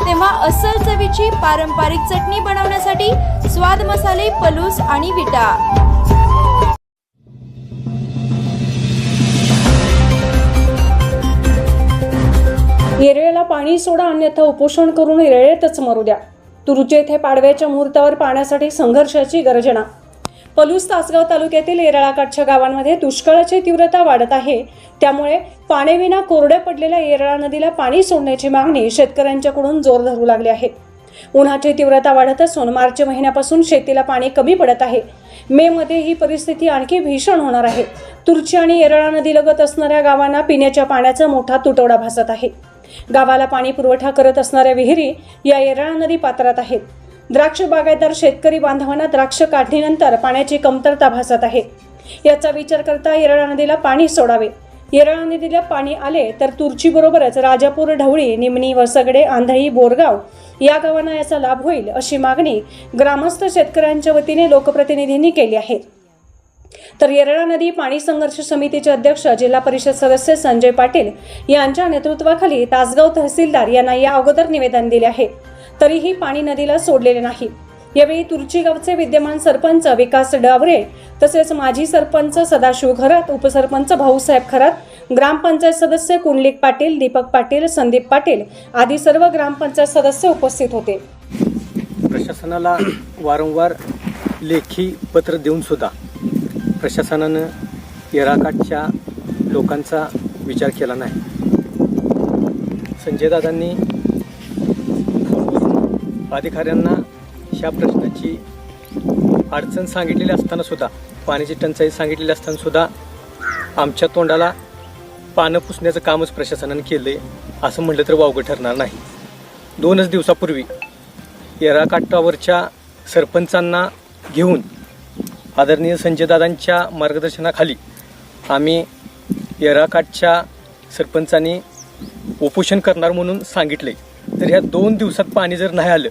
तेव्हा अस्सल चवीची पारंपरिक चटणी बनवण्यासाठी स्वाद मसाले पलूस आणि विटा. येरळेला पाणी सोडा अन्यथा उपोषण करून येरळेतच मरू द्या. तुरुचे येथे पाडव्याच्या मुहूर्तावर पाण्यासाठी संघर्षाची गर्जना. पलूस तासगाव तालुक्यातील येरळाकाठच्या गावांमध्ये दुष्काळाची तीव्रता वाढत आहे. त्यामुळे पाण्याविना कोरड्या पडलेल्या येरळा नदीला पाणी सोडण्याची मागणी शेतकऱ्यांच्याकडून जोर धरू लागली आहे. उन्हाची तीव्रता वाढत असून मार्च महिन्यापासून शेतीला पाणी कमी पडत आहे. मे मध्ये ही परिस्थिती आणखी भीषण होणार आहे. तुर्ची आणि येरळा नदीलगत असणाऱ्या गावांना पिण्याच्या पाण्याचा मोठा तुटवडा भासत आहे. गावाला पाणी पुरवठा करत असणाऱ्या विहिरी या येरळा नदी पात्रात आहेत. द्राक्ष बागायतदार शेतकरी बांधवांना द्राक्ष काढणीनंतर पाण्याची कमतरता भासत आहे. याचा विचार करता येरळा नदीला पाणी सोडावे. येरळा नदीला पाणी आले तर तुरचीबरोबरच राजापूर ढवळी निमणी वसगडे आंधळी बोरगाव या गावांना याचा लाभ होईल अशी मागणी ग्रामस्थ शेतकऱ्यांच्या वतीने लोकप्रतिनिधींनी केली आहे. तर येरळा नदी पाणी संघर्ष समितीचे अध्यक्ष जिल्हा परिषद सदस्य संजय पाटील यांच्या नेतृत्वाखाली तासगाव तहसीलदार यांना या अगोदर निवेदन दिले आहे. तरीही पाणी नदीला सोडलेले नाही. यावेळी तुर्ची गावचे विद्यमान सरपंच विकास डावरे तसेच माजी सरपंच सदाशिव खरात उपसरपंच भाऊसाहेब खरात ग्रामपंचायत सदस्य कुंडलिक पाटील दीपक पाटील संदीप पाटील आदी सर्व ग्रामपंचायत सदस्य उपस्थित होते. प्रशासनाला वारंवार लेखी पत्र देऊन सुद्धा प्रशासनानं येराकाठच्या लोकांचा विचार केला नाही. संजयदादांनी अधिकाऱ्यांना ह्या प्रश्नाची अडचण सांगितलेली असताना सुद्धा पाण्याची टंचाई सांगितलेली असताना सुद्धा आमच्या तोंडाला पानं पुसण्याचं कामच प्रशासनानं केलं आहे असं म्हटलं तर वावगं ठरणार नाही. दोनच दिवसापूर्वी येराकाठावरच्या सरपंचांना घेऊन आदरणीय संजयदादांच्या मार्गदर्शनाखाली आम्ही येराकाठच्या सरपंचांनी उपोषण करणार म्हणून सांगितले तर ह्या दोन दिवसात पाणी जर नाही आलं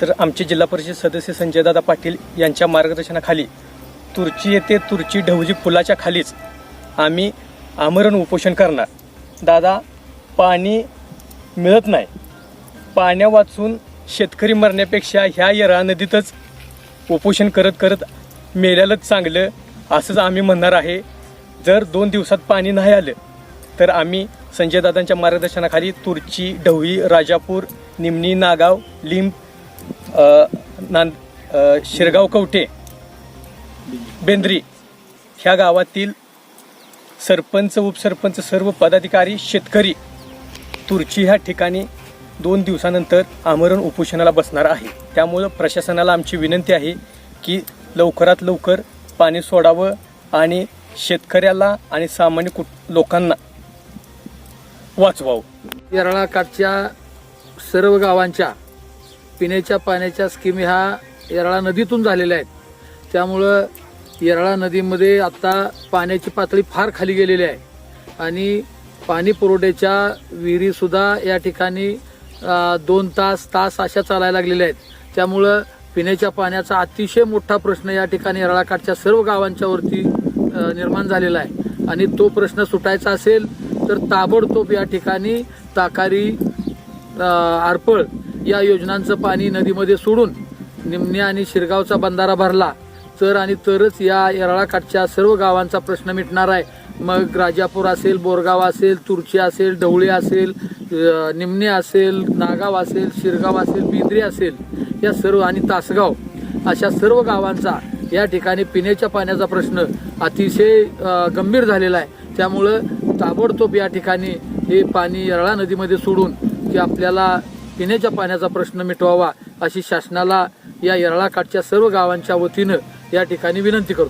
तर आमचे जिल्हा परिषद सदस्य संजयदादा पाटील यांच्या मार्गदर्शनाखाली तुरची येथे तुरची ढवजी पुलाच्या खालीच आम्ही आमरण उपोषण करणार. दादा पाणी मिळत नाही. पाण्या वाचून शेतकरी मरण्यापेक्षा ह्या येरा नदीतच उपोषण करत करत मेल्यालाच चांगलं असंच आम्ही म्हणणार आहे. जर दोन दिवसात पाणी नाही आलं तर आम्ही संजयदादांच्या मार्गदर्शनाखाली तुर्ची ढवळी राजापूर निमणी नागाव लिंब नांद शिरगाव कवठे बेंद्री ह्या गावातील सरपंच उपसरपंच सर्व पदाधिकारी शेतकरी तुर्ची ह्या ठिकाणी दोन दिवसानंतर आमरण उपोषणाला बसणार आहे. त्यामुळं प्रशासनाला आमची विनंती आहे की लवकरात लवकर पाणी सोडावं आणि शेतकऱ्याला आणि सामान्य कुट लोकांना वाचवावं. येरळाकाठच्या सर्व गावांच्या पिण्याच्या पाण्याच्या स्कीमी ह्या येरळा नदीतून झालेल्या आहेत. त्यामुळं येरळा नदीमध्ये आता पाण्याची पातळी फार खाली गेलेली आहे. आणि पाणी पुरवठ्याच्या विहिरीसुद्धा या ठिकाणी दोन तास तास अशा चालायला लागलेल्या आहेत. त्यामुळं पिण्याच्या पाण्याचा अतिशय मोठा प्रश्न या ठिकाणी येरळाकाठच्या सर्व गावांच्यावरती निर्माण झालेला आहे. आणि तो प्रश्न सुटायचा असेल तर ताबडतोब या ठिकाणी ताकारी आरपळ या योजनांचं पाणी नदीमध्ये सोडून निमणे आणि शिरगावचा बंधारा भरला. तर आणि तरच या येराळाकाठच्या सर्व गावांचा प्रश्न मिटणार आहे. मग राजापूर असेल बोरगाव असेल तुर्ची असेल ढवळे असेल निमणे असेल नागाव असेल शिरगाव असेल बिंद्री असेल या सर्व आणि तासगाव अशा सर्व गावांचा या ठिकाणी पिण्याच्या पाण्याचा प्रश्न अतिशय गंभीर झालेला आहे. त्यामुळं ताबडतोब या ठिकाणी हे पाणी येरळा नदीमध्ये सोडून की आपल्याला पिण्याच्या पाण्याचा प्रश्न मिटवावा अशी शासनाला या येरळाकाठच्या सर्व गावांच्या वतीनं या ठिकाणी विनंती करतो.